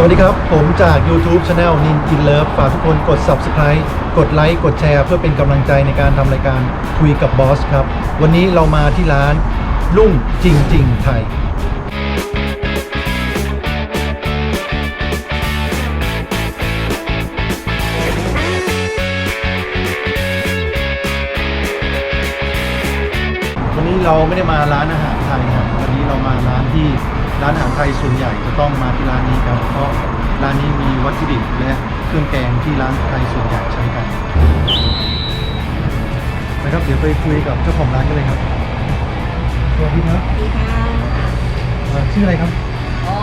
สวัสดีครับ ผมจาก YouTube Channel Nin In Love ฝากทุกคนกด Subscribe กดไลค์กดแชร์ เพื่อเป็นกำลังใจในการทำรายการคุยกับบอสครับ วันนี้เรามาที่ร้านลุ่งจริงจริงๆไทย วันนี้เราไม่ได้มาร้านอาหารไทยครับวันนี้เรามาร้านที่ ร้านอาหารไทยส่วนใหญ่จะต้องมาที่ร้านนี้ครับเพราะร้านนี้มีวัตถุดิบและเครื่องแกงที่ร้านไทยส่วนใหญ่ใช้กันนะครับเดี๋ยวไปคุยกับเจ้าของร้านกันเลยครับสวัสดีครับสวัสดีค่ะเอ่อชื่ออะไรครับอ๋อ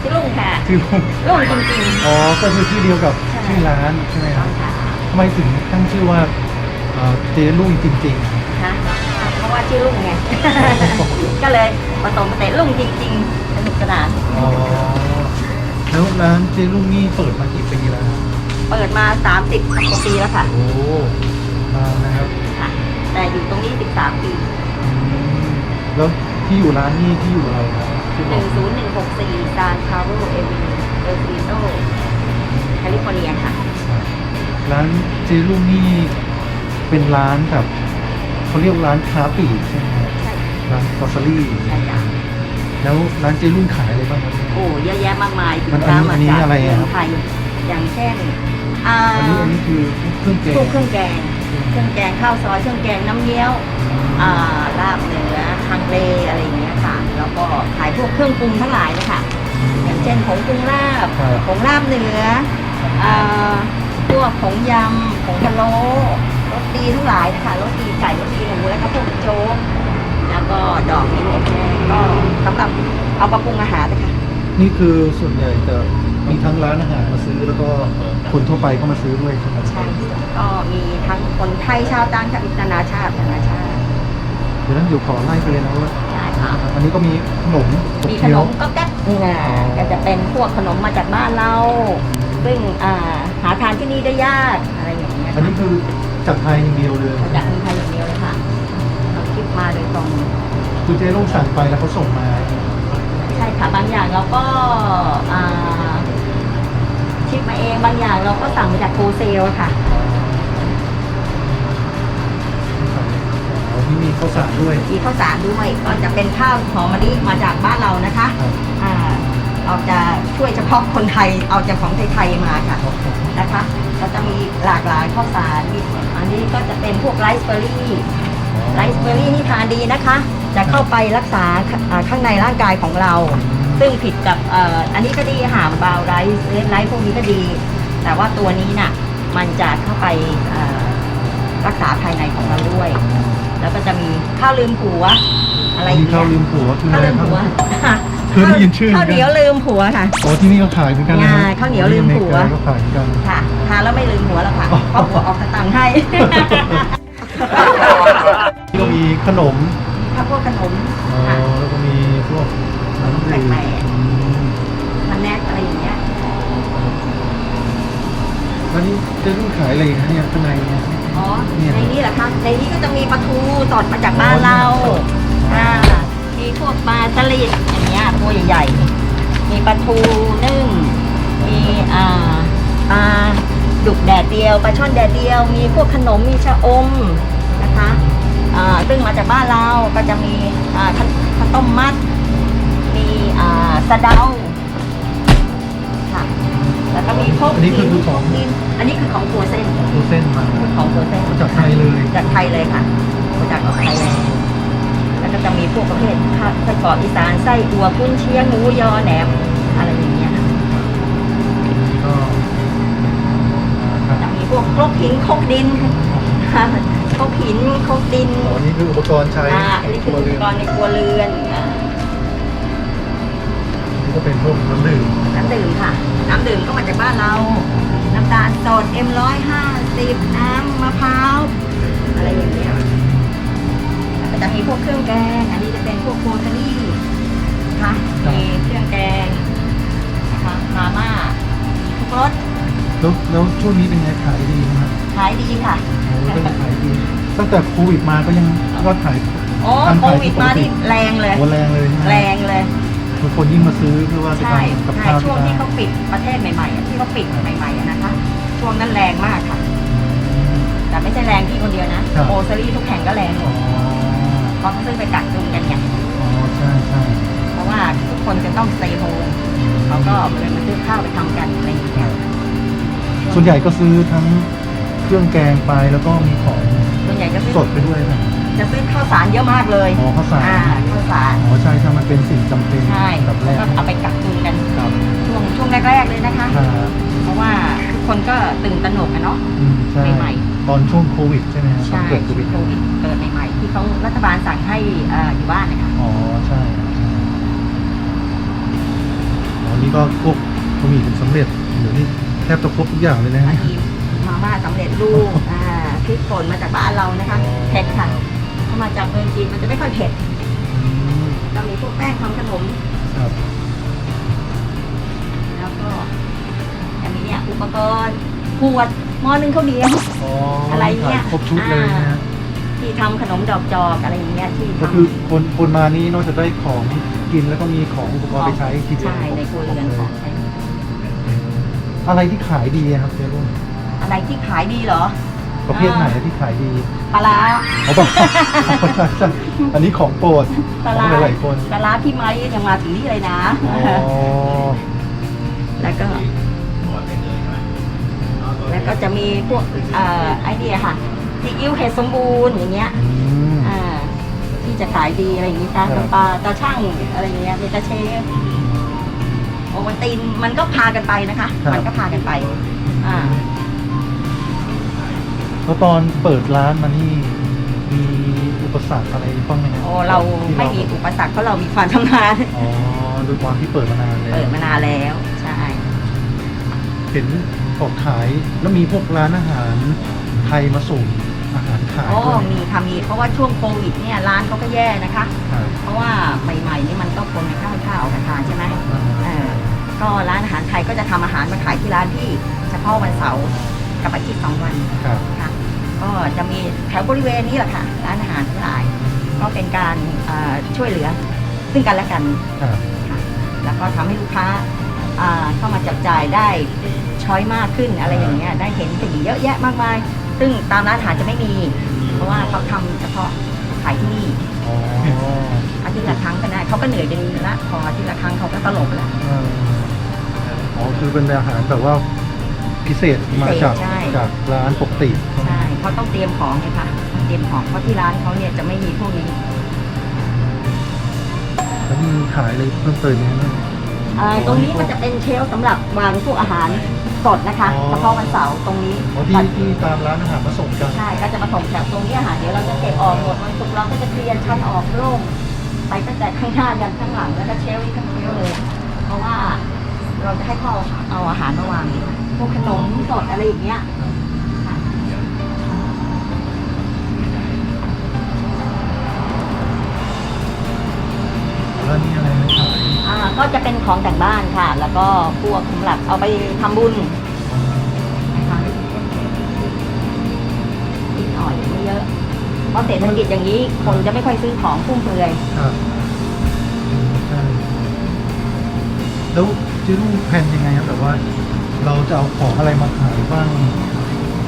ชื่อลุงค่ะชื่อลุงลุงจริงอ๋อก็คือชื่อเดียวกับใช่ ชื่อร้านใช่ไหมๆคต้รัอบงค่ะทำไมถึงตั้งชื่อว่าเอ่อเจลุงจริงนะเพ ราะว่าชื่อลุงไง ก็เลยผสมผสานลุงจริงๆสนุกสนานๆอ๋อแล้วร้านเจลุงนี่เปิดมากี่ปีแล้วครับเปิดมา 30กว่าปีแล้วค่ะโอ้นานนะครับค่ะ แต่อยู่ตรงนี้ 13 ปี อืมแล้วที่อยู่ร้านนี่ที่อยู่อะไรครับที่บอก10164ซานคาร์โรเอวินเอลซิโตแคลิฟอร์เนียค่ะ ร้านเจลุงนี่เป็นร้านแบบ เขาเรียกร้านค้าปลีกใช่ไหมครับใช่ร้านกอสซารี่ใช่จ้ะแล้วร้านเจลุงขายอะไรบ้างครับ โอ้เยอะแยะมากมายสิมันค้าอันนี้มาจากอันนี้อะไรเมือะองครับ ไทยอย่างเช่นอ่าอันนี้อันนี้คือเครื่องแกงพวกเครื่องแกง เครื่องแกงข้าวซอยเครื่องแกงน้ำเงี้ยวอ่าลาบเนื้อฮังเลอะไรอย่างเงี้ยค่ะ แล้วก็ขายพวกเครื่องปรุงทั้งหลายเลยค่ะอย่างเช่นผงปรุงลาบครับผงลาบเนื้ออ่าพวกผงยำผงพะโล้ รสดีทั้งหลายนะคะรสดีไก่รสดีหมูแล้วก็พวกโจ๊กแล้วก็ดอกนี้อบแห้งก็สำหรับเอามาปรุงอาหารนะคะนี่คือส่วนใหญ่จะมีทั้งร้านอาหารมาซื้อแล้วก็คนทั่วไปก็มาซื้อด้วยใช่ไหมใช่ก็มีทั้งคนไทยชาวต่างชาตินานาชาตินานาชาติเดี๋ยวนั้นอยู่ขอไล่ไปเลยนะว่าใช่ค่ะอันนี้ก็มีขนมมีขเคี้นยวมก็แก๊บอ่าอ๋อก็จะเป็นพวกขนมมาจากบ้านเราซึ่งอ่าหาทานที่นี่ได้ยากอะไรอย่างเงี้ยอันนี้คือ จากไทยอย่างเดียวเลยมาจากเมืองไทยอย่างเดียวเลยค่ะเราคิดมาโดยตรงคือเจ๊ต้องสั่งไปแล้วเขาส่งมา ใช่ค่ะบางอย่างเราก็อ่าชิปมาเองบางอย่างเราก็สั่งมาจากโฮเซลค่ะอ๋อที่มีข้าวสารด้วย มีข้าวสารด้วยก็จะเป็นข้าวหอมมะลิมาจากบ้านเรานะคะครับอ่าเราจะช่วยเฉพาะคนไทยเอาจากของไทยๆมาค่ะนะคะ ก็จะมีหลากหลายข้าวสารมีอันนี้ก็จะเป็นพวกไรซ์เบอร์รี่ไรซ์เบอร์รี่นี่ทานดีนะคะ จะเข้าไปรักษาอ่าข้างในร่างกายของเรา ซึ่งผิดกับเอ่ออันนี้ก็ดีหามบาวไรซ์เลนไรซ์พวกนี้ก็ดี แต่ว่าตัวนี้น่ะมันจะเข้าไปเอ่อรักษาภายในของเราด้วย แล้วก็จะมีข้าวลืมผัวอะไรอย่างมีเงี้ยข้าวลืมผัวคือข้าอะวไรลืมครับผัว เคยได้ยินชื่อ ข้าวเหนียวลืมผัวค่ะ โอ้ที่นี่ก็ขายเหมือนกันนะงาข้าวเหนียวลืมผัวที่อเริกาก็ขายเหมือนกัน ค่ะทานแล้วไม่ลืมหัวแล้วค่ะอ๋อเพราะหัวออกสตังค์ให้นี่ก็มีขนมถ้าพวกขนมอ๋อค่ะแล้วก็มีพวกน้ำดื่มแปลกอืมมันแนกอะไรอย่างเงี้ย แล้วนี่เจ๊ต้องขายอะไรนะเนี่ยข้างในเนี่ย อ๋อเนี่ยในนี้แหละคะ ในนี้ก็จะมีปลาทูสดมาจากบ้านเราอ๋ออ่า มีพวกปลาสลิดอย่างเงี้ยตัวใหญ่ๆ มีปลาทูนึ่ง มีอ่าปลาดุกแดดเดียวปลาช่อนแดดเดียว มีพวกขนมมีชะอมนะคะอ่าซึ่งมาจากบ้านเราก็จะมีอ่าข้าวข้าวต้มมัด มีอ่าสะเดาค่ะแล้วก็มีพวกอันนี้คือคือของดินอันนี้คือของตัวเส้นตัวเส้นมาของตัวเส้น จากไทยเลย จากไทยเลยค่ะมาจากไทยเลยแล้วก็จะมีพวกประเภทข้าวไส้กรอกอีสานไส้อัวกุ้นเชียงหมูยอแหนมอะไรอย่างเงี้ยค่ะก็ครับจะมีพวกครกหินครกดินค่ะครกหินครกดินอ๋อนี่คืออุปกรณ์ใช้อ่าอันนี้คืออุปกรณ์ในครัวเรือนอ่านี่ก็เป็นพวกน้ำดื่มน้ำดื่มค่ะ น้ำดื่มก็มาจากบ้านเรา น้ำตาลสดเอ็มร้อยห้าสิบน้ำมะพร้าวอะไรอย่างเงี้ยแล้วก็ จะมีพวกเครื่องแกง อันนี้จะเป็นพวกโคทารี่นะคะมีเครื่องแกงนะคะมาม่ามีทุกรสแล้วแล้วช่วงนี้เป็นไงขายดีไหมครับขายดีค่ะโอ้ก็ยังขายดีตั้งแต่โควิดมาก็ยังยอดขายโอ้การโคขายวิดมานี่แรงเลยโอ้แรงเลยใช่ไหมแรงเลยคทุกคนยิ่งมาซื้อเพื่อว่าจะใช่ทำกับใช่ข้าวช่วงที่ที่บ้าเขานปิดประเทศใหม่ๆอะที่เขาปิดใหม่ๆอะนะคะช่วงนั้นแรงมากค่ะ แต่ไม่ใช่แรงที่คนเดียวนะครับโอซารี่ทุกแห่งก็แรงหมอ๋อด เพราะเขาซื้อไปกักตุนกันเนี่ยอ๋อใช่ใช่เพราะว่าทุกคนจะต้อง stay home เขาก็เลยมาซื้อข้าวไปทำกันอะไรอย่างเงี้ยส่วนใหญ่ก็ซื้อทั้งเครื่องแกงไปแล้วก็มีของส่วนใหญ่จะซื้อสดไปด้วยนะจะซื้อข้าวสารเยอะมากเลยอ๋อข้าวสารอ่าข้าวสารอ๋อใช่ใช่มันเป็นสิ่งจำเป็นใช่อันดับแรกก็เอาไปกักตุนกันครับช่วงช่วงแรกๆเลยนะคะ ครับเพราะว่าทุกคนก็ตื่นตระหนกกันเนาะอืมใช่ ใหม่ ตอนช่วงโควิดใช่ไหมครับใช่ตอนเกิดโควิดโควิดเกิดใหม่ๆที่เขารัฐบาลสั่งให้เอ่ออยู่บ้านนะคะอ๋อใช่ใช่อ๋อนี่ก็พวกบะหมี่เป็นสำเร็จเดี๋ยวนี้แทบจะครบทุกอย่างเลยนะอัฮะนนี้มาม่าสำเร็จรูปอ่าพริกป่นมาจากบ้านเรานะคะอ๋อเผ็ดค่ะถ้ามาจากเมืองจีนมันจะไม่ค่อยเผ็ดอืมเรามีพวกแป้งทำขนม ครับแล้วก็จะมีเนี่ยอุปกรณ์ขวด หม้อนึ่งข้าวเหนียวอ๋ออะไรเนี่ยครบชุดเลยนะฮะที่ทำขนมดอกจอกอะไรอย่างเงี้ยที่ก็ทำคือคนคนมานี่นอกจากได้ของกินแล้วก็มีของอุปกรณ์ไปใช้ทีเดียวใช่ในครัวเรือนของใช้อะไรที่ขายดีครับเจ๊รุ่นอะไรที่ขายดีเหรอประเภทไหนที่ขายดีปลาร้าเขาบอกใช่ใช่อันนี้ของโปรดปลาขอร้างหลายๆคนปลาร้าพี่ไม้ยังมาถึงนี่เลยนะอ๋อแล้วก็ แล้วก็จะมีพวกเอ่อไอเดียค่ะซีอิ๊วเห็ดสมบูรณ์อย่างเงี้ยอืม อ่าที่จะขายดีอะไรอย่างงี้ตาครับ ปลาตาช่างอะไรอย่างเงี้ยเมตาเชฟโอวันตินมันก็พากันไปนะคะมันก็พากันไป อ่า แล้วตอนเปิดร้านมานี่มีอุปสรรคอะไรบ้างไหมครับโอ้เราที่ไม่มีอุปสรรคเพราะเรามีความชำนาญอ๋อด้วยความที่เปิดมานานแล้วเปิดมานานแล้ว ใช่ เห็น ออกขาย แล้วมีพวกร้านอาหารไทยมาส่งอาหารขายโอ้ด้วยมีค่ะมีเพราะว่าช่วงโควิดเนี่ยร้านเขาก็แย่นะคะ ครับ เพราะว่าใหม่ๆนี่มันก็คนไม่ข้าวข้าวกันทานใช่ไหมเออก็ร้านอาหารไทยก็จะทำอาหารมาขายที่ร้านที่เฉพาะวันเสาร์กับอาทิตย์สองวัน ครับ ค่ะก็จะมีแถวบริเวณนี้แหละค่ะ ร้านอาหารทั้งหลาย ก็เป็นการเอ่อช่วยเหลือซึ่งกันและกันครับ ค่ะแล้วก็ทำให้ลูกค้าอ่าเข้ามาจับจ่ายได้ ช้อยมากขึ้นอะไรอย่างเงี้ยได้เห็นสิ่งเยอะแยะมากมาย ซึ่งตามร้านอาหารจะไม่มี เพราะว่าเขาทำเฉพาะขายที่นี่อ๋ออาทิตย์ละครั้งก็ได้เขาก็เหนื่อยกันละพออาทิตย์ละครั้งเขาก็ตลกละเอออ๋อคือเป็นอาหารแบบว่าพิเศษมาจากใช่ จากร้านปกติใช่เขาต้องเตรียมของไงคะต้องเตรียมของเพราะที่ร้านเขาเนี่ยจะไม่มีพวกนี้แล้วมีขายอะไรเพิ่มเติมไหมครับ อ่าตรงนี้ก็จะเป็นเชลฟ์สำหรับวางพวกอาหาร สดนะคะอ๋อ เฉพาะวันเสาร์ตรงนี้อ๋อที่ที่ตามร้านอาหารมาส่งกันใช่ก็จะมาส่งจากตรงนี้อาหารเดี๋ยวเราจะเก็บออกหมดวันศุกร์เราก็จะเคลียร์ชั้นออกโล่งไปตั้งแต่ข้างหน้ายันข้างหลังแล้วก็เชลฟ์ทั้งเชลฟ์เลย เพราะว่าเราจะให้เขาเอาอาหารมาวางพวกขนมสดอะไรอย่างเงี้ยค่ะแล้วนี่อะไรนะขายอ่า ก็จะเป็นของแต่งบ้านค่ะ แล้วก็พวกสำหรับเอาไปทำบุญนะคะนิดหน่อยไม่เยอะ เพราะเศรษฐกิจอย่างนี้คนจะไม่ค่อยซื้อของฟุ่มเฟือย ครับอืมใช่แล้วเจ๊รุ่งแผนยังไงครับแบบว่า เราจะเอาของอะไรมาขายบ้าง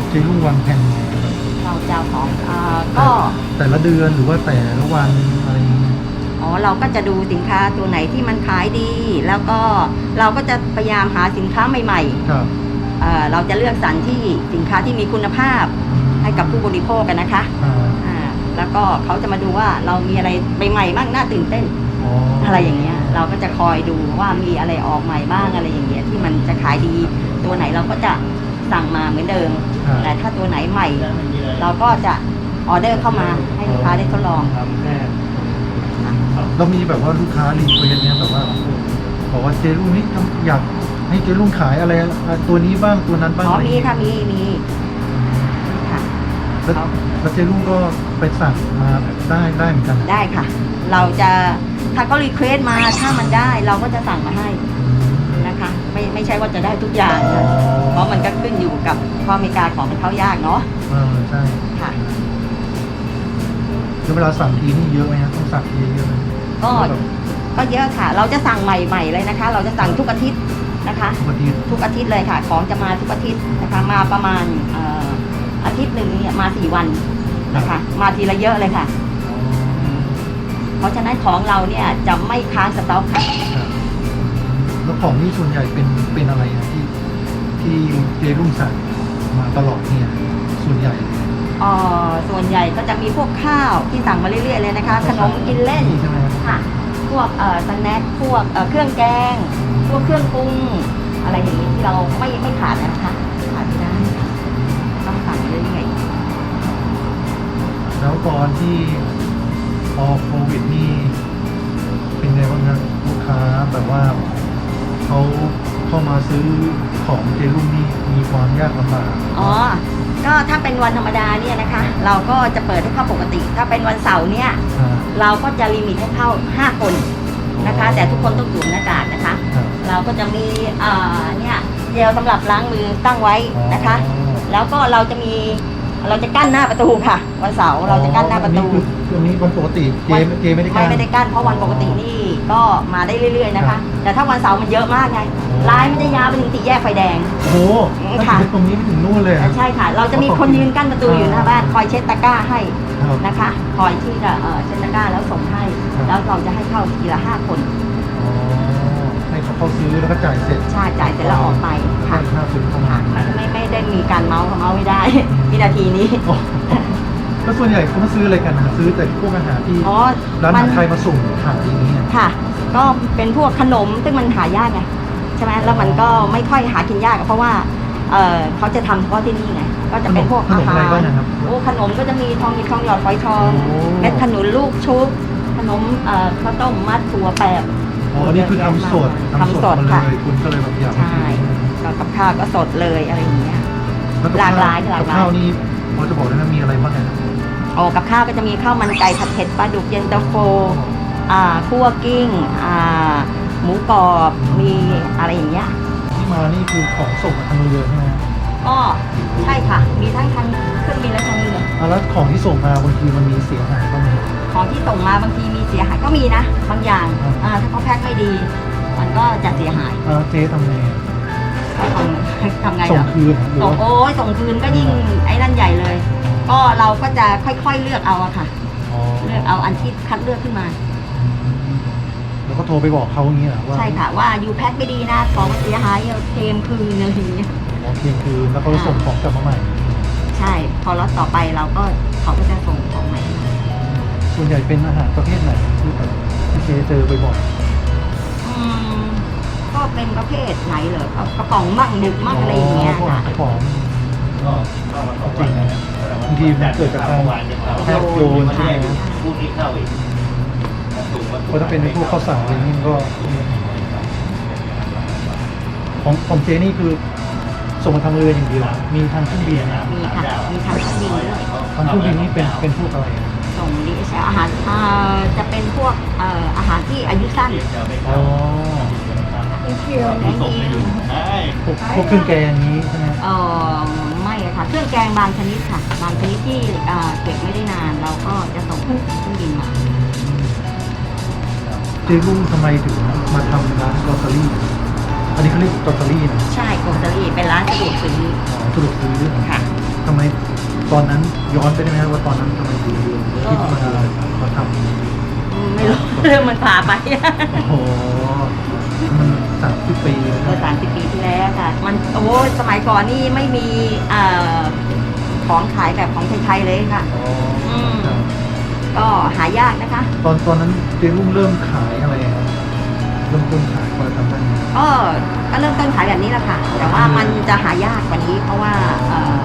เจ๊รุ่งวางแผนยังไงครับเราจะเอาของอ่าก็แต่ละเดือนหรือว่าแต่ละวันอะไรอย่างเงี้ย อ๋อเราก็จะดูสินค้าตัวไหนที่มันขายดี แล้วก็เราก็จะพยายามหาสินค้าใหม่ครับ ๆเอ่อเราจะเลือกสรรที่สินค้าที่มีคุณภาพให้กับผู้บริโภคกันนะคะอ่าอ่าแล้วก็เขาจะมาดูว่าเรามีอะไรใหม่ๆบ้างน่าตื่นเต้นอ๋อออะไรอย่างเงี้ยเราก็จะคอยดูว่ามีอะไรออกใหม่บ้างอะไรอย่างเงี้ยที่มันจะขายดีตัวไหนเราก็จะสั่งมาเหมือนเดิม ครับ แต่ถ้าตัวไหนใหม่ เราก็จะออเดอร์เข้ามาให้ลูกค้าได้ทดลอง เรามีแบบว่าลูกค้ารีเควสเนี่ยแบบว่าบอกว่าเจรุ่งนี่ทำอยากให้เจรุ่งขายอะไรอะตัวนี้บ้างตัวนั้นบ้างอ๋ออะไรมีค่ะมีมีค่ะแล้วแล้วเจรุ่งก็ไปสั่งมาได้ได้เหมือนกันได้ค่ะ เราจะถ้าเขารีเควสมาถ้ามันได้เราก็จะสั่งมาให้นะคะ ไม่ไม่ใช่ว่าจะได้ทุกอย่างนะเพราะมันก็ขึ้นอยู่กับข้อมีการของมันเขายากเนาะเออใช่ค่ะแล้วเวลาสั่งทีนี่เยอะไหมครับต้องสั่งทีเยอะไหม ก็แบบก็เยอะค่ะ เราจะสั่งใหม่ๆเลยนะคะ เราจะสั่งทุกอาทิตย์นะคะ ทุกอาทิตย์ทุกอาทิตย์เลยค่ะ ของจะมาทุกอาทิตย์นะคะ มาประมาณเอ่ออาทิตย์หนึ่งเนี่ยมาสี่วันนะคะ มาทีละเยอะเลยค่ะ เพราะฉะนั้นของเราเนี่ยจะไม่ค้างสต็อกค่ะครับแล้วของนี่ส่วนใหญ่เป็นเป็นอะไรอะที่ที่เจรุ่งสั่งมาตลอดเนี่ยส่วนใหญ่เอ่อส่วนใหญ่ก็จะมีพวกข้าวที่สั่งมาเรื่อยๆเลยนะคะ ขนมกินเล่น ใช่ไหมครับ ค่ะ พวกเอ่อสแน็คพวกเอ่อเครื่องแกง พวกเครื่องปรุงอะไรอย่างนี้ที่เราไม่ไม่ขาดนะคะขาดไม่ได้ต้องสั่งเรื่อยแล้วตอนที่พอโควิดนี่เป็นไงบ้างครับลูกค้าแบบว่าเขาเข้ามาซื้อของเจรุ่งนี่มีความยากลำบาก ๆอ๋อ ก็ถ้าเป็นวันธรรมดาเนี่ยนะคะ เราก็จะเปิดให้เข้าปกติ ถ้าเป็นวันเสาร์เนี่ยอ่า เราก็จะลิมิตให้เข้า 5 คนนะคะ แต่ทุกคนต้องสวมหน้ากากนะคะ ครับ เราก็จะมีเอ่อเนี่ยเจลสำหรับล้างมือตั้งไว้นะคะ อ๋อ แล้วก็เราจะมีเราจะกั้นหน้าประตูค่ะ วันเสาร์เราจะกั้นหน้าประตูอัคือคืออันนี้วันปกติเจวันเจไม่ได้ไม่กั้น ไม่ได้กั้นเพราะวันปกตินี่ก็มาได้เรื่อย ๆนะครัคะ บ แต่ถ้าวันเสาร์มันเยอะมากไง อ๋อลายมันจะยาวไปถึงสี่แยกไฟแดง โอ้โหค่ะถ้าถึงตรงนี้ไปถึงนู่นเลยอะ ใช่ค่ะ เราจะมีคนยืนกั้นประตูอยู่หน้าบ้านคอยเช็ดตะกร้าให้ครับนะคะ คอยที่จะเอ่อเช็ดตะกร้าแล้วส่งให้ ครับ แล้วเราจะให้เข้าทีละห้าคนอ๋อให้เขาเข้าซื้อแล้วก็จ่ายเสร็จใช่จ่ายเสร็จแล้วออกไปค่ะให้ค่าซื้อเข้ามาค่ะไม่ไม่ไม่ได้มีการเมาส์เมาส์ไม่ได้ วินาทีนี้อ๋อก็ส่วนใหญ่เขามาซื้ออะไรกันนะซื้อแต่พวกอาหารที่อ๋อร้านอามัหารไทยมาส่งขายอย่างนี้ย ค่ะ ก็เป็นพวกขนมซึ่งมันหายากไงใช่ไหมแล้วมันก็ไม่ค่อยหากินยากเพราะว่าเออเขาจะทำเฉพาะที่นี่ไงก็จะเป็นพวกขนมอะไรบ้างนะครับ โอ้ขนมก็จะมีทองหยิบทองหยอดฝอยทองโอ้ เม็ดขนุนลูกชุบขนมเอ่อข้าวต้มมัดถั่วแปบอ๋ออันนี้คือทำสดทำสดมาค่ะเลยคุณก็เลยแบบอยากใช่ก็กับข้าวก็สดเลยอะไรอย่างเงี้ยแล้วบหลากหลายหลากหลาย กับข้าวนี่พอจะบอกได้ไหมมีอะไรบ้างนะโอ้กับข้าวก็จะมีข้าวมันไก่ผัดเผ็ดปลาดุกเย็นตาโฟอ่าคั่วกิ้งอ่า หมูกรอบมีอะไรอย่างเงี้ยที่มานี่คือของส่งมาทางเรือใช่ไหมก็ใช่ค่ะ มีทั้งทางเครื่องบินและทางเรืออะแล้วของที่ส่งมาบางทีมันมีเสียหายบ้างไหม ของที่ส่งมาบางทีมีเสียหายก็มีนะ บางอย่างอืมอ่าถ้าเขาแพ็คไม่ดี มันก็จะเสียหายอ่าเจ๊ทำไงก็ทำทำไงส่เหงรอคืนหรือส่งว่า โอ้ยส่งคืนก็ยิ่งไอ้นั่นใหญ่เลย ก็เราก็จะค่อยๆเลือกเอาอะค่ะ อ๋อเลือกเอาอันที่คัดเลือกขึ้นมาแล้ว ก็โทรไปบอกเขาอย่างนี้เหรอว่าใช่ค่ะว่ายูแพ็คไม่ดีนะของเสียหายเอาเคลมคืนอะไรอย่างเงี้ยอ๋อเพียงคืนแล้วเขาจะส่งของกลับมาใหม่ ใช่ พอล็อตต่อไปเราก็เขาก็จะส่งของใหม่มาส่วนใหญ่เป็นอาหารประเภทไหนที่แบบที่เจ๊เจอบ่อยอืมก็เป็นประเภทไหนเหรอกระป๋องมั่งหนึกๆมั่งอะไรอย่างเงี้ยพวกค่ะของจริงนะบางทีมันเกิดจากการ แทบโยนใช่ไหมพรุ่งนี้เข้าอีก เพราะถ้าเป็นพวกข้าวสารอะไรนี่มันก็ ของของเจนี่คือส่งมาทางเรืออย่างเดียว มีทางเครื่องบินนะมีค่ะมีทางเครื่องบินด้วยทางเครื่องบินนี่เป็นเป็นพวกอะไรอะส่งดีเออาหารอ่าจะเป็นพวกเอ่ออาหารที่อายุสั้นอ๋อเคียวแกงกินพวกพวกเครื่องแกงนี้ใช่ไหมเออไม่อะค่ะ เครื่องแกงบางชนิดค่ะ บางชนิดที่อ่าเก็บไม่ได้นานเราก็จะส่งเครื่องบินมาเจ๊รุ่งทำไมถึงมาทำร้านกรอสเรี่ อันนี้เขาเรียกกรอสเรี่นะใช่โกสรีเป็นร้านสะดวกซื้ออ๋อสรุปซื้อค่ะ ทำไมตอนนั้นย้อนไปได้ไหมว่าตอนนั้นทำไมถึงคิดมามาทำไม่รู้ เรื่องมันผ่าไปโอ้โหมันสามสิบปีแล้วเมื่อนะ สามสิบปีที่แล้วค่ะ มันโอ้ยสมัยก่อนนี่ไม่มีเอ่อของขายแบบของไทยๆเลยค่ะอ๋ออืมครับ ก็หายากนะคะ ตอนตอนนั้นเจ๊รุ่งเริ่มขายอะไรครับเริ่มต้นขายพอจะทำได้ไหม ก็ก็เริ่มต้นขายแบบนี้แหละค่ะ แต่ว่ามันจะหายากกว่านี้ เพราะว่าเอ่อ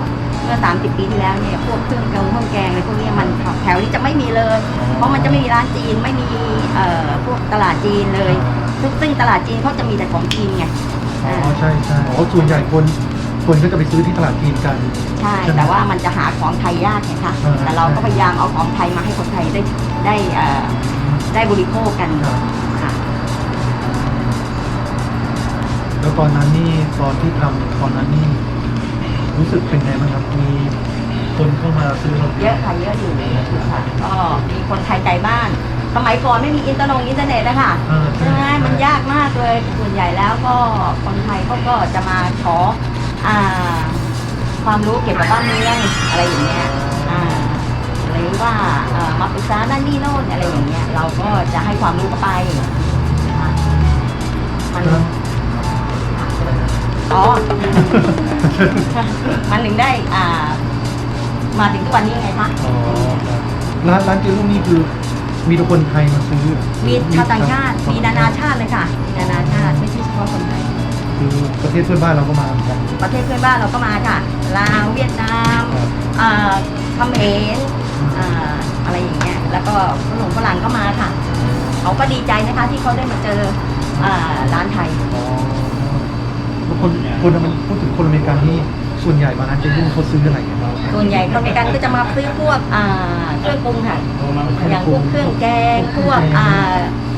เมื่อ 30 ปีที่แล้วเนี่ย พวกเครื่องแกงเครื่องแกงอะไรพวกเนี้ยมันแถวนี้จะไม่มีเลยเพราะมันจะไม่มีร้านจีน ไม่มีเอ่อพวกตลาดจีนเลย ซึ่งซึ่งตลาดจีนเขาจะมีแต่ของจีนไงอ๋อใช่ใช่อ๋อส่วนใหญ่คน คนก็จะไปซื้อที่ตลาดจีนกัน ใช่ใช่ไหมแต่ว่ามันจะหาของไทยยากไงคะอ่า แต่เราก็พยายามเอาของไทยมาให้คนไทยได้ได้เอ่อได้บริโภคกันครับค่ะ แล้วตอนนั้นนี่ตอนที่ทำตอนนั้นนี่รู้สึกเป็นไงบ้างครับมีคนเข้ามาซื้อเราเยอะค่ะเยอะอยู่ค่ะก็มีคนไทยไกลบ้าน สมัยก่อนไม่มีอินเทอร์นงอินเทอร์เน็ตนะคะอ่าใช่ไหมมันยากมากเลยส่วนใหญ่แล้วก็คนไทยเขาก็จะมาขอ อ่า ความรู้เกี่ยวกับบ้านเมืองอะไรอย่างเงี้ยอ่าหรือว่าเอ่อมาปรึกษาด้านนี่โน่นอะไรอย่างเงี้ยเราก็จะให้ความรู้เข้าไปอะมันแล้วอ๋อ มันถึงได้อ่า มาถึงทุกวันนี้ไงคะ อ๋อครับร้านร้านเจรุ่งนี่คือมีแต่คนไทยมาซื้อมีชาวต่างชาติ มีนานาชาติเลยค่ะ มีนานาชาติ ไม่ใช่เฉพาะคนไทย คือประเทศเพื่อนบ้านเราก็มาเหมือนกัน ประเทศเพื่อนบ้านเราก็มาค่ะ ลาว เวียดนามครับอ่าเขมรอ่าอะไรอย่างเงี้ย แล้วก็ฝรั่งฝรั่งก็มาค่ะ เขาก็ดีใจนะคะที่เขาได้มาเจออ่าร้านไทยอ๋อแล้วคนคนอเมริพูดถึงคนอเมริกันนี่ส่วนใหญ่มาร้านเจรุ่งเขาซื้ออะไรกันบ้างส่วนใหญ่คนอเมริกันก็จะมาซื้อพวกอ่าเครื่องปรุงค่ะ อย่างพวกเครื่องแกง พวกอ่า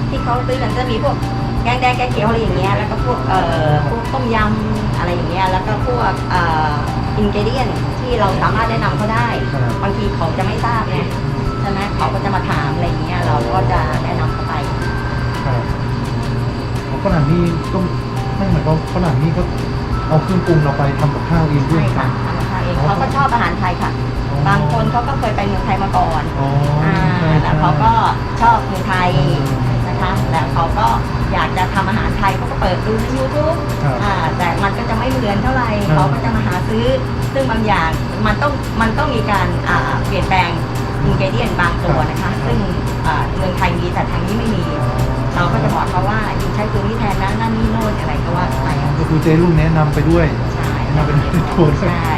ที่เขาซื้อกันจะมีพวก แกงแดงแกงเขียวอะไรอย่างเงี้ยแล้วก็พวกเอ่อพวกต้มยำอะไรอย่างเงี้ยแล้วก็พวกอ่าอินกเดียนที่เราสามารถแนะนำเขาได้ครับ บางทีเขาจะไม่ทราบไงใช่ไหมเขาก็จะมาถามอะไรอย่างเงี้ยเราก็จะแนะนำเขาไป ครับฝรั่งนี่ก็ไม่เหมือนว่าฝรั่งนี่ก็เอาเครื่องปรุงเราไปทำกับข้าวเองด้วยใช่เหมือนกัค่ะน ทำกับข้าวเองเขาก็ชอบอาหารไทยค่ะบางคนเขาก็เคยไปเมืองไทยมาก่อนอ๋ออ่าใช่ แล้วเขาก็ชอบเมืองไทยนะคะ แล้วเขาก็อยาก ปิดดูใน YouTube ครับอ่าแต่มันก็จะไม่เหมือนเท่าไหร่ครับ เขาก็จะมาหาซื้อ ซึ่งบางอย่างมันต้องมันต้องมีการอ่าเปลี่ยนแปลงอินกเดียนบางตัวนะคะ ซึ่งอ่าเมืองไทยมีแต่ทางนี้ไม่มี เราก็จะบอกเขาว่าอยู่ใช้ตัวนี้แทนนะนั่นนี่โน่นอะไรก็ว่าไปก็คือเจ๊รุ่งแนะนำไปด้วย ใช่แนะนำเป็นตัวด้วยใช่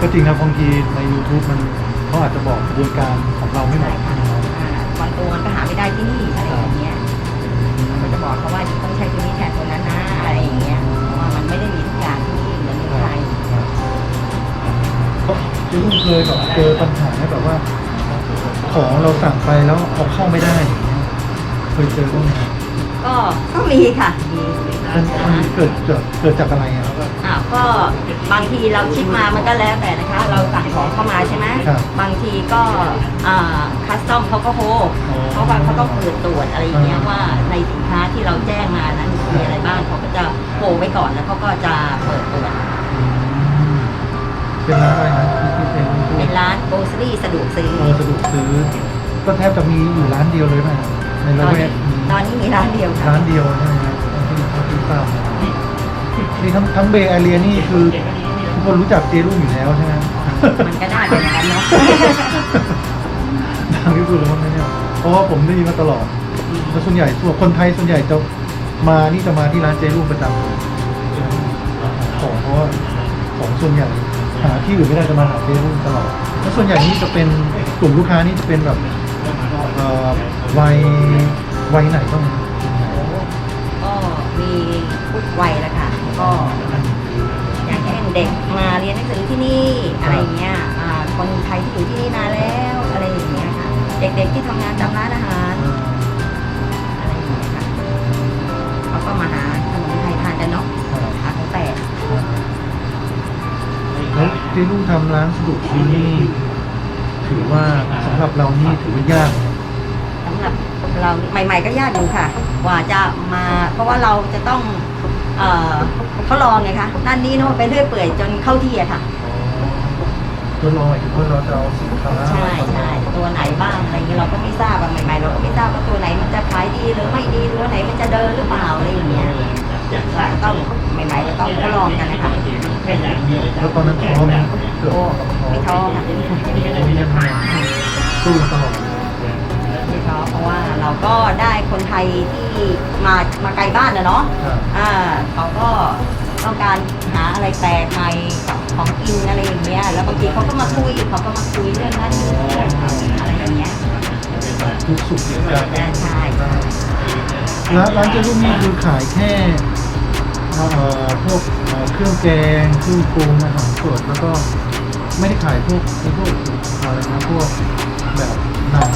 ก็จริงนะบางทีใน YouTube มันเขาอาจจะบอกกระบวนการของเราไม่หมใช่ดค่ะ อ่าบางตัวมันก็หาไม่ได้ที่นี่อะไรอย่างเงี้ยเราก็จะ บอกเขาว่าต้องใช้ตัวนี้แทนตัวนั้นนะอะไรอย่างเงี้ยเพราะว่ามันไม่ได้มีทุกอย่างที่นี่เหมือนเมืองไทยเขาเจ๊รุ่งเคยแบบเจอปัญหาแบบว่า ของเราสั่งไปแล้วเอาเข้าไม่ได้ เคยเจอบ้างไหม ก็ก็มีค่ะมีมันมันเกิดเกิดเกิดจากอะไรอะอ้าวก็บางทีเราคิดมามันก็แล้วแต่นะคะ เราสั่งของเข้ามาใช่ไหมครับบางทีก็อ่าคัสตอมเขาก็โฮอ๋อเพราะว่าเขาต้องเปิดตรวจอะไรอย่างเงี้ยอ่าว่าในสินค้าที่เราแจ้งมานั้นมีอะไรบ้างเขาก็จะโฮไว้ก่อนแล้วเขาก็จะเปิดตรวจอืมเป็นร้านอะไรนะที่ที่เจ๊รุ่งพูดเป็นร้านโกลซี่สะดวกซื้อเออสะดวกซื้อ ก็แทบจะมีอยู่ร้านเดียวเลยไหม ในตละอนแวนี้กนี้ตอนนี้มีร้านเดียวค่ะร้านเดียวใช่ไหมครับที่ที่ทราบนี่ทั้งทั้งเบย์แอเรียนี่คือทุกคนรู้จักเจรุ่งอยู่แล้วใช่ไหมมันก็น่าจะอย่างนั้นเนาะดังที่สุดแล้วมั้งเนี่ยเพราะว่าผมได้ยินมาตลอดแล้วส่วนใหญ่ส่วนคนไทยส่วนใหญ่จะมานี่จะมาที่ร้านเจรุ่งประจำเลยของเพราะว่าของส่วนใหญ่หาที่อื่นไม่ได้จะมาหาเจรุ่งตลอดแล้วส่วนใหญ่นี่จะเป็นกลุ่มลูกค้านี่จะเป็นแบบเอ่อ วัยวัยไหนบ้างครับก็มีทุกวัยแล้วค่ะ ก็อย่างเช่นเด็กมาเรียนหนังสือที่นี่อะไรอย่างเงี้ยอ่าคนไทยที่อยู่ที่นี่นานแล้วอะไรอย่างเงี้ยค่ะ เด็กๆที่ทำงานตามร้านอาหารอะไรอย่างเงี้ยค่ะเขาก็มาหาขนมไทยทานกันเนาะหาของแปลกแล้วเจรุ่งทำร้านสะดวกซื้อนี่ถือว่าสำหรับเรานี่ถือว่ายากไหมสำ หรับเราใหม่ ๆ ก็ยากอยู่ค่ะ กว่าจะมา เพราะว่าเราจะต้องเอ่อเขาลองไงคะนั่นนี่โน่นไปเรื่อยเปื่อยจนเข้าที่อะค่ะทดลองหมายถึงว่าเราจะเอาสินค้าใช่ใช่ตัวไหนบ้างอะไรอย่างเงี้ยเราก็ไม่ทราบอะใหม่ๆเราก็ไม่ทราบว่าตัวไหนมันจะขายดีหรือไม่ดีตัวไหนมันจะเดินหรือเปล่าอะไรอย่างเงี้ยเราก็ต้องใหม่ๆเราต้องทดลองกันนะคะแล้วตอนนั้นท้อไหมเกือบโอ้ไม่ท้อค่ะไม่ยังไงสู้ตลอด ไม่ท้อเพราะว่าเราก็ได้คนไทยที่มามาไกลบ้านนะเนาะครับ อ่าเขาก็ต้องการหาอะไรแปลกใหม่กับของกินอะไรอย่างเงี้ยแล้วบางทีเขาก็มาคุยเขาก็มาคุยเรื่องนั้นเรื่องนี้อะไรอย่างเงี้ยทุกสุขเหมือนกันใช่ร้านร้านเจรุ่งนี่คือขายแค่เอ่อพวกเอ่อเครื่องแกงเครื่องปรุงอาหารสดแล้วก็ไม่ได้ขายพวกไอ้พวกอะไรนะพวกแบบ หนัง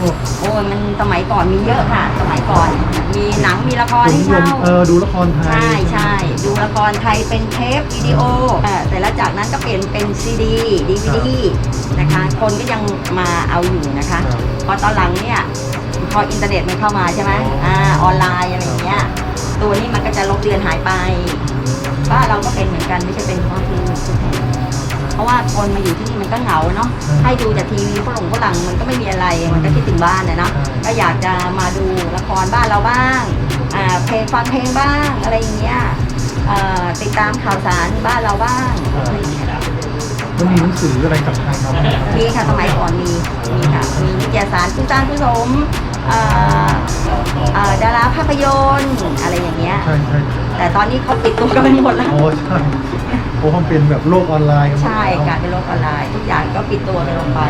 พวกโอ้ยมันสมัยก่อนมีเยอะค่ะ สมัยก่อน มีหนังมีละครคนให้นิยมเช่า เออดูละครไทยใช่ใช่ดูดูละครไทยเป็นเทปวิดีโอเอ่อแต่แล้วจากนั้นก็เปลี่ยนเป็นซีดีดีวีดีนะคะ คนก็ยังมาเอาอยู่นะคะครับพอตอนหลังเนี่ยพออินเทอร์เน็ตมันเข้ามาใช่ไหมอ๋ออ่อ่าออนไลน์อะไรอย่างเงี้ยตัวนี้มันก็จะลบเลือนหายไปบ้านเราก็เป็นเหมือนกันไม่ใช่เป็นเฉพาะที่นี่ เพราะว่าคนมาอยู่ที่นี่มันก็เหงาเนาะอืมให้ดูแต่ทีวีฝรั่งฝรั่งมันก็ไม่มีอะไรมันก็คิดถึงบ้านนะเนาะใช่ก็อยากจะมาดูละครบ้านเราบ้างอ่าเพลงฟังเพลงบ้างอะไรอย่างเงี้ยเอ่อติดตามข่าวสารบ้านเราบ้างอะไรอย่างเงี้ยแล้วมีหนังสืออะไรสำคัญครับมีค่ะสมัยก่อนมีมีค่ะมีนิตยสารผู้สร้างผู้สมเอ่อเอ่อดาราภาพยนตร์อะไรอย่างเงี้ยใช่ใช่ แต่ตอนนี้เขาปิดตัวกันไปหมดแล้วโอ้ใช่โอ้มันเป็นแบบโลกออนไลน์กันหมดใช่แล้วการเป็นโลกออนไลน์ทุกอย่างก็ปิดตัวกันลงไป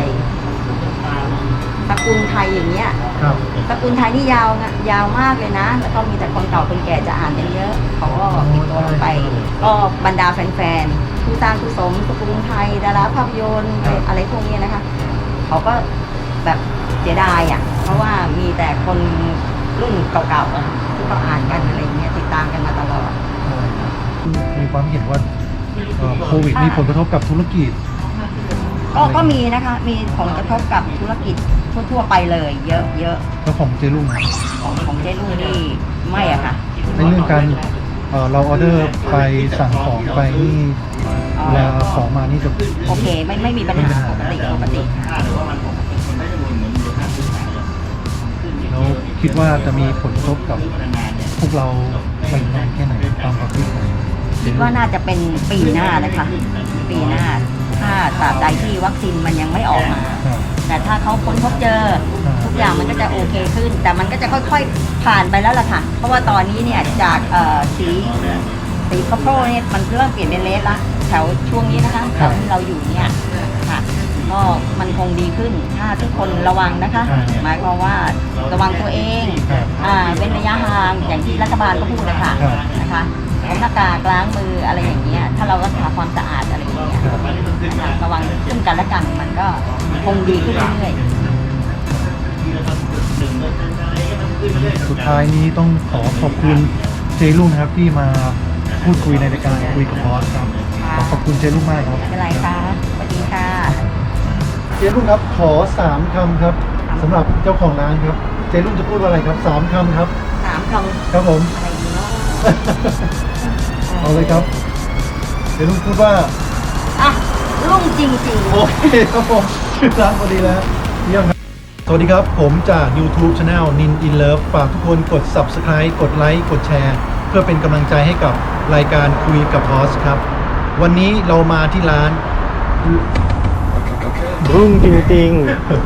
ตระกูลไทยอย่างเงี้ยครับ ตระกูลไทยนี่ยาวนะยาวมากเลยนะ แล้วก็มีแต่คนเก่าคนแก่จะอ่านกันเยอะเขาก็ปิดตัวลงไป ก็บรรดาแฟนๆผู้สร้างผู้สมตระกูลไทยดาราภาพยนตร์อะไรอะไรพวกเนี้ยนะคะเขาก็แบบเสียดายอะเพราะว่ามีแต่คนรุ่นเก่าๆอะ ที่เขาอ่านกันอะไรอย่างเงี้ยติดตามกันมาตลอด มีความเห็นว่าเอ่อโควิดมีผลกระทบกับธุรกิจ ก็ก็มีนะคะมีผลกระทบกับธุรกิจทั่วๆไปเลย เยอะเยอะแล้วของเจรุ่งนะของของเจ๊ลุงนี่ไม่อะค่ะในเรื่องการเอ่อเราออเดอร์ไปสั่งของไปนี่เวลาของมานี่จะ โอเคไม่ไม่มีปัญหาปกติปกติแล้ว คิดว่าจะมีผลกระทบกับพวกเราไปนานแค่ไหนตามความคิดของคิดว่าน่าจะเป็นปีหน้านะคะปีหน้า ถ้าตราบใดที่วัคซีนมันยังไม่ออกมาครับแต่ถ้าเขาค้นพบเจออ่าทุกอย่างมันก็จะโอเคขึ้น แต่มันก็จะค่อยๆผ่านไปแล้วล่ะค่ะ เพราะว่าตอนนี้เนี่ยจากเอ่อสีสีคอโพรเนี่ยมันเริ่มเปลี่ยนเป็นเลสละแถวช่วงนี้นะคะแถวที่เราอยู่เนี่ยค่ะ ก็มันคงดีขึ้น ถ้าทุกคนระวังนะคะอ่าหมายความว่าระวังตัวเองครับอ่าเว้นระยะห่างอย่างที่รัฐบาลก็พูดนะคะครับนะคะสวมหน้ากากล้างมืออะไรอย่างเงี้ย ถ้าเรารักษาความสะอาดอะไรอย่างเงี้ยครับนะคะระวังซึ่งกันและกันมันก็คงดีขึ้นเรื่อยๆสุดท้ายนี้ต้องขอขอบคุณเจรุ่งนะครับที่มาพูดคุยในรายการคุยกับบอสครับขอขอบคุณเจรุ่งมากครับไม่เป็นไรค่ะสวัสดีค่ะ เจรุ่งครับขอสามคำครับสำหรับเจ้าของร้านครับ เจรุ่งจะพูดว่าอะไรครับสามคำครับถามคำครับผมอะไรดีเนาะเอาเลยครับ เจรุ่งพูดว่า อะรุ่งจริงโอเคครับผมชื่อร้านพอดีแล้วเยี่ยมครับ สวัสดีครับ ผมจาก YouTube Channel Nin In Love ฝากทุกคนกด Subscribe กดไลค์กดแชร์ เพื่อเป็นกำลังใจให้กับรายการคุยกับบอสครับ วันนี้เรามาที่ร้าน รุ่งจริงๆ